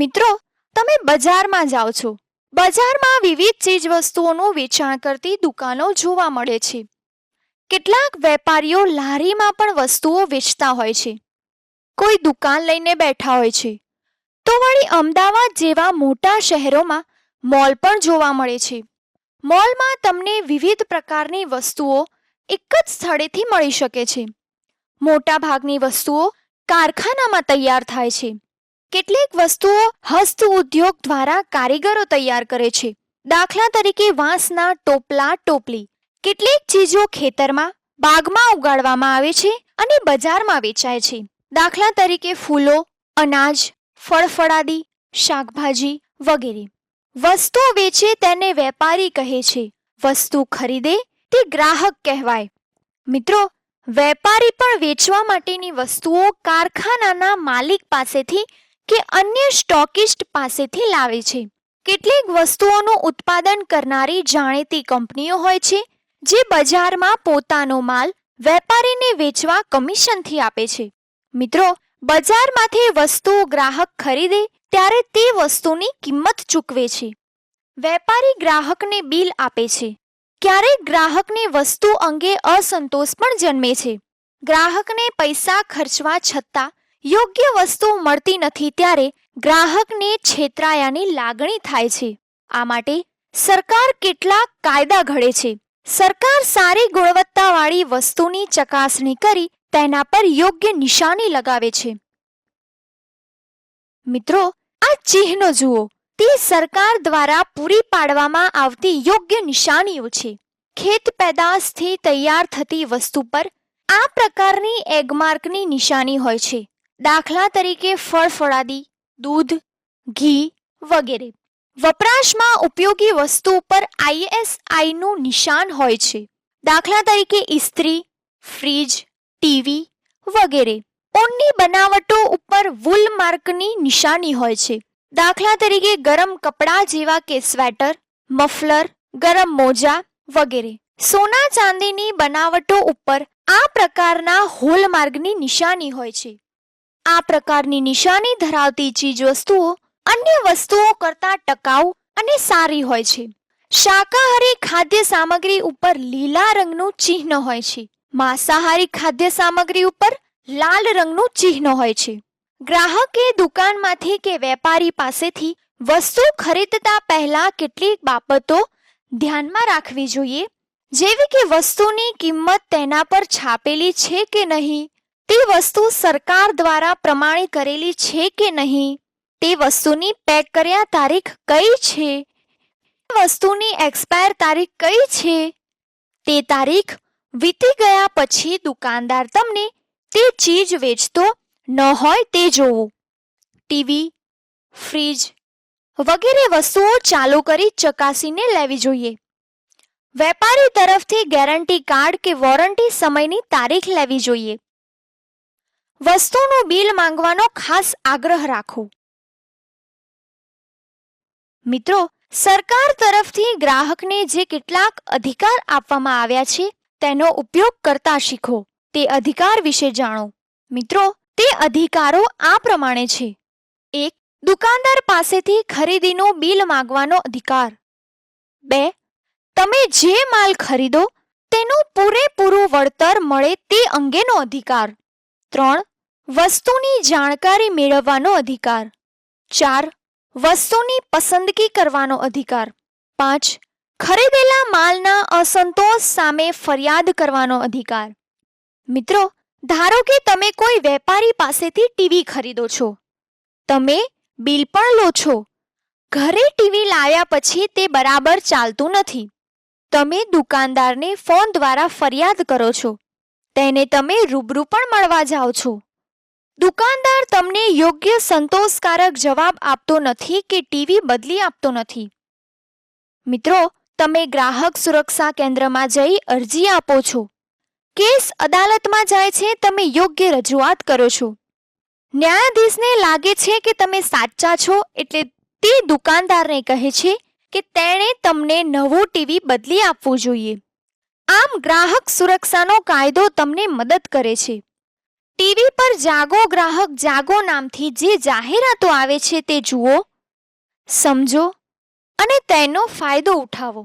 મિત્રો, તમે બજારમાં જાઓ છો. બજારમાં વિવિધ ચીજ વસ્તુઓનું વેચાણ કરતી દુકાનો જોવા મળે છે. કેટલાક વેપારીઓ લારીમાં પણ વસ્તુઓ વેચતા હોય છે. કોઈ દુકાન લઈને બેઠા હોય છે. તો વળી અમદાવાદ જેવા મોટા શહેરોમાં મોલ પણ જોવા મળે છે. મોલમાં તમને વિવિધ પ્રકારની વસ્તુઓ એક જ સ્થળેથી મળી શકે છે. મોટા ભાગની વસ્તુઓ કારખાનામાં તૈયાર થાય છે. કેટલીક વસ્તુઓ હસ્ત ઉદ્યોગ દ્વારા કારીગરો તૈયાર કરે છે. દાખલા તરીકે વાંસના ટોપલા, ટોપલી. કેટલીક ચીજો ખેતરમાં બાગમાં ઉગાડવામાં આવે છે અને બજારમાં વેચાય છે. દાખલા તરીકે ફૂલો, અનાજ, ફળફળાદી, શાકભાજી વગેરે. વસ્તુ વેચે તેને વેપારી કહે છે. વસ્તુ ખરીદે તે ગ્રાહક કહેવાય. મિત્રો, વેપારી પણ વેચવા માટેની વસ્તુઓ કારખાનાના માલિક પાસેથી કે અન્ય સ્ટોકિસ્ટ પાસેથી લાવે છે. કેટલીક વસ્તુઓનું ઉત્પાદન કરનારી જાણીતી કંપનીઓ હોય છે, જે બજારમાં પોતાનો માલ વેપારીને વેચવા કમિશનથી આપે છે. મિત્રો, બજારમાંથી વસ્તુ ગ્રાહક ખરીદે ત્યારે તે વસ્તુની કિંમત ચૂકવે છે. વેપારી ગ્રાહકને બિલ આપે છે. ક્યારેક ગ્રાહકને વસ્તુ અંગે અસંતોષ પણ જન્મે છે. ગ્રાહકને પૈસા ખર્ચવા છતાં યોગ્ય વસ્તુ મળતી નથી ત્યારે ગ્રાહકને છેતરાયાની લાગણી થાય છે. આ માટે સરકાર કેટલાક કાયદા ઘડે છે. સરકાર સારી ગુણવત્તાવાળી વસ્તુની ચકાસણી કરી તેના પર યોગ્ય નિશાની લગાવે છે. મિત્રો, આ ચિહ્નો જુઓ. તે સરકાર દ્વારા પૂરી પાડવામાં આવતી યોગ્ય નિશાનીઓ છે. ખેત પેદાશથી તૈયાર થતી વસ્તુ પર આ પ્રકારની એગમાર્કની નિશાની હોય છે. દાખલા તરીકે ફળફળાદી, દૂધ, ઘી વગેરે. વપરાશમાં ઉપયોગી વસ્તુ પર આઈએસઆઈનું નિશાન હોય છે. દાખલા તરીકે ઇસ્ત્રી, ફ્રીજ, ટીવી વગેરે. ઊનની બનાવટો ઉપર વૂલ માર્કની નિશાની હોય છે. દાખલા તરીકે ગરમ કપડાં જેવા કે સ્વેટર, મફલર, ગરમ મોજા વગેરે. સોના ચાંદીની બનાવટો ઉપર આ પ્રકારના હોલમાર્ગની નિશાની હોય છે. આ પ્રકારની નિશાની ધરાવતી ચીજ વસ્તુઓ અન્ય વસ્તુઓ કરતાં ટકાઉ અને સારી હોય છે. શાકાહારી ખાદ્ય સામગ્રી ઉપર લીલા રંગનું ચિહ્ન હોય છે. માંસાહારી ખાદ્ય સામગ્રી ઉપર લાલ રંગનું ચિહ્ન હોય છે. ગ્રાહકે દુકાનમાંથી કે વેપારી પાસેથી વસ્તુ ખરીદતા પહેલા કેટલીક બાબતો ધ્યાનમાં રાખવી જોઈએ. જેવી કે વસ્તુની કિંમત તેના પર છાપેલી છે કે નહીં તે વસ્તુ સરકાર દ્વારા પ્રમાણિત કરેલી છે કે નહીં? તે વસ્તુની પેક કર્યા તારીખ કઈ છે? વસ્તુની એક્સપાયર તારીખ કઈ છે? તે તારીખ વીતી ગયા પછી દુકાનદાર તમને તે ચીજ વેચતો ન હોય તે જોવું. ટીવી, ફ્રીજ વગેરે વસ્તુઓ ચાલુ કરી ચકાસીને લેવી જોઈએ. વેપારી તરફથી ગેરંટી કાર્ડ કે વોરંટી સમયની તારીખ લેવી જોઈએ. વસ્તુનું બિલ માંગવાનો ખાસ આગ્રહ રાખો. મિત્રો, સરકાર તરફથી ગ્રાહકને જે કેટલાક અધિકાર આપવામાં આવ્યા છે, તેનો ઉપયોગ કરતા શીખો. તે અધિકાર વિશે જાણો. મિત્રો, તે અધિકારો આ પ્રમાણે છે. એક, દુકાનદાર પાસેથી ખરીદીનો બિલ માંગવાનો અધિકાર. બે, તમે જે માલ ખરીદો, તેનું પૂરેપૂરું વળતર મળે તે અંગેનો અધિકાર. ત્રણ વસ્તુની જાણકારી મેળવવાનો અધિકાર. ચાર, વસ્તુની પસંદગી કરવાનો અધિકાર. પાંચ, ખરીદેલા માલના અસંતોષ સામે ફરિયાદ કરવાનો અધિકાર. મિત્રો, ધારો કે તમે કોઈ વેપારી પાસેથી ટીવી ખરીદો છો. તમે બિલ પણ લો છો. ઘરે ટીવી લાવ્યા પછી તે બરાબર ચાલતું નથી. તમે દુકાનદારને ફોન દ્વારા ફરિયાદ કરો છો. તેને તમે રૂબરૂ પણ મળવા જાઓ છો. દુકાનદાર તમને યોગ્ય સંતોષકારક જવાબ આપતો નથી કે ટીવી બદલી આપતો નથી? મિત્રો, તમે ગ્રાહક સુરક્ષા કેન્દ્રમાં જઈ અરજી આપો છો. કેસ અદાલતમાં જાય છે, તમે યોગ્ય રજૂઆત કરો છો. ન્યાયાધીશને લાગે છે કે તમે સાચા છો એટલે તે દુકાનદારને કહે છે કે તેણે તમને નવું ટીવી બદલી આપવું જોઈએ. આમ ગ્રાહક સુરક્ષાનો કાયદો તમને મદદ કરે છે. ટીવી પર જાગો ગ્રાહક જાગો નામથી જે જાહેરાતો આવે છે તે જુઓ, સમજો અને તેનો ફાયદો ઉઠાવો.